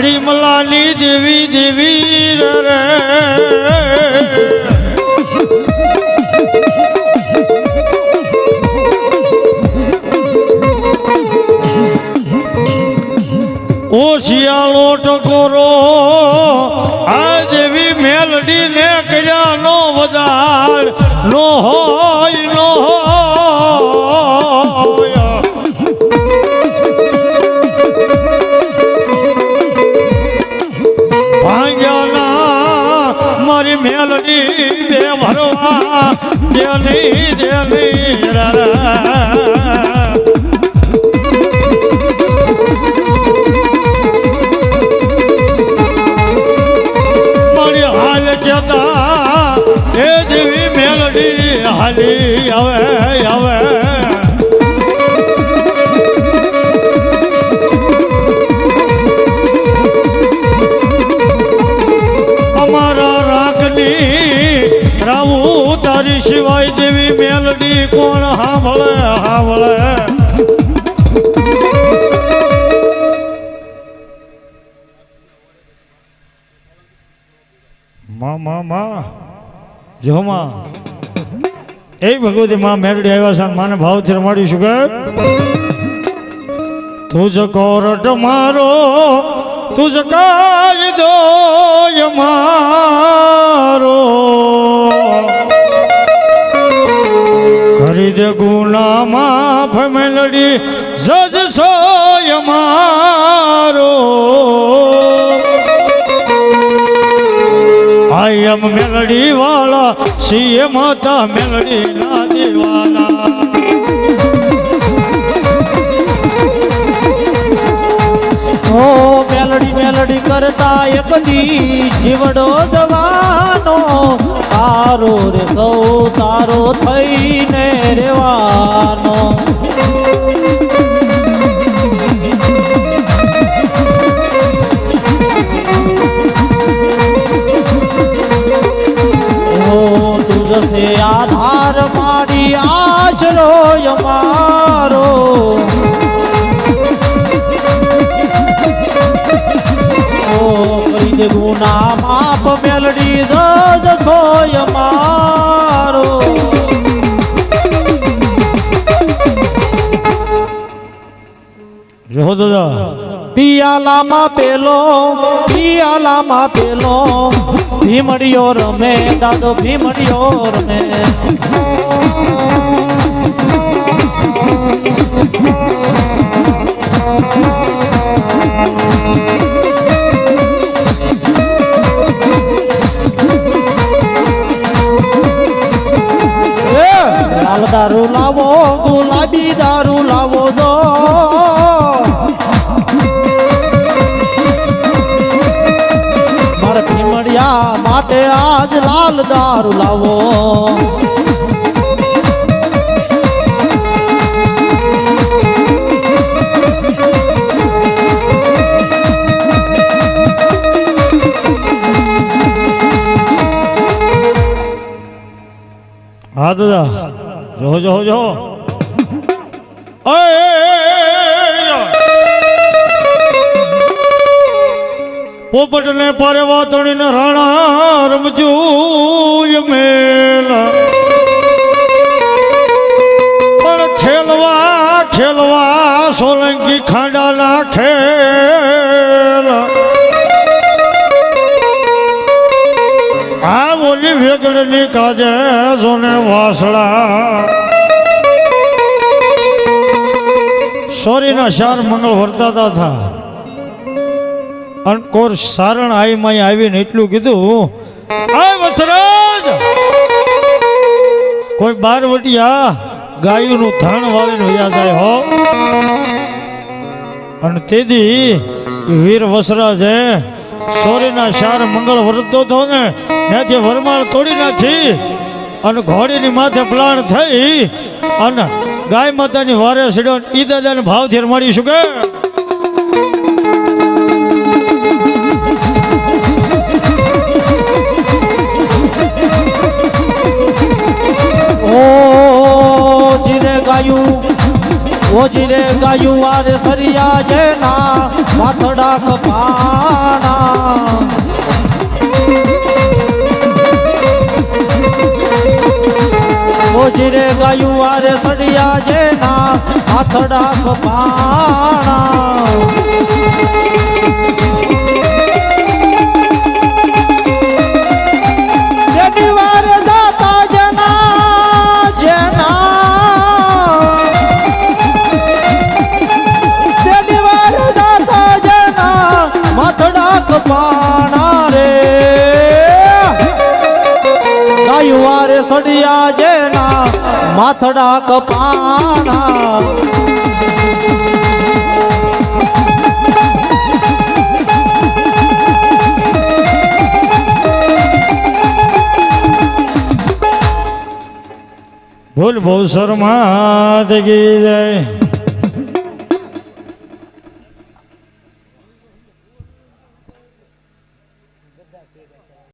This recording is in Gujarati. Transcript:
હરિમલાની દેવી દેવી રે ઓ શિયાળો ટકોરો, આ દેવી મેલડી ને કર્યા નો વધાર નો હો મેલડી બે ભરવા જેલી જેલી રા મારી હાલ જતા એ દેવી મેલડી હાલી આવે. માં માં જો માં, એ ભગવતી માં મેળડી આવ્યા છે માને ભાવથી રમાડીશું કે, તુજ કોરટ મારો, તુજ કાયદો મારો. ખરીદ ગુના માફ મેલડી જજ સોય મારો. આઈ એમ મેલડી વાળા સીએ માતા મેલડી ના દીવાના. ઓ મેલડી મેલડી કરતા એક દી જીવડો જવાનો. તારો રે સૌ તારો થઈને રેવાનો અમારો. ઓ કરી દે ગુના માપ મેલડી દજ સોય મારો જો દાદા. પિયાલામાં પેલો પિયાલામાં પેલો. ભીમડિયો રમે દાદો ભીમડિયો રમે. આજ લાલ દારૂ લાવો. હા દાદા. જો જો જો પોપટ ને પારેવા તણીને રાણા રમજુ મેલા. પણ ખેલવા ખેલવા સોલંકી ખાંડાના ખેલ. આ બોલી વેગળની કાજે સોને વાસળા. સોરીના શાર મંગળ વર્તાતા હતા. અને કોર સારણ આઈ માય આવીને એટલું કીધું આ વસરાજ કોઈ બારવટિયા ગાયુંનું ધાણ વાળીને વયા જાય હો. અને તેદી વીર વસરાજે સોરીના શાર મંગળ વર્તતો હતો ને ત્યાંથી વરમાળ તોડી નાખી, અને ઘોડીની માથે પ્લાણ થઈ, અને ગાય માતાની વારે સડ્યો ઈ દાદાને ભાવથી મળીશું કે? જીરે ગાયું વારે સરિયા જેના માથડા કપાણા. મોજીને ગાયું વારે સરિયા જેના માથડા કપાણા. સડિયા જેના માથડા કપાણા. ભૂલ બહુ શર્મા ગી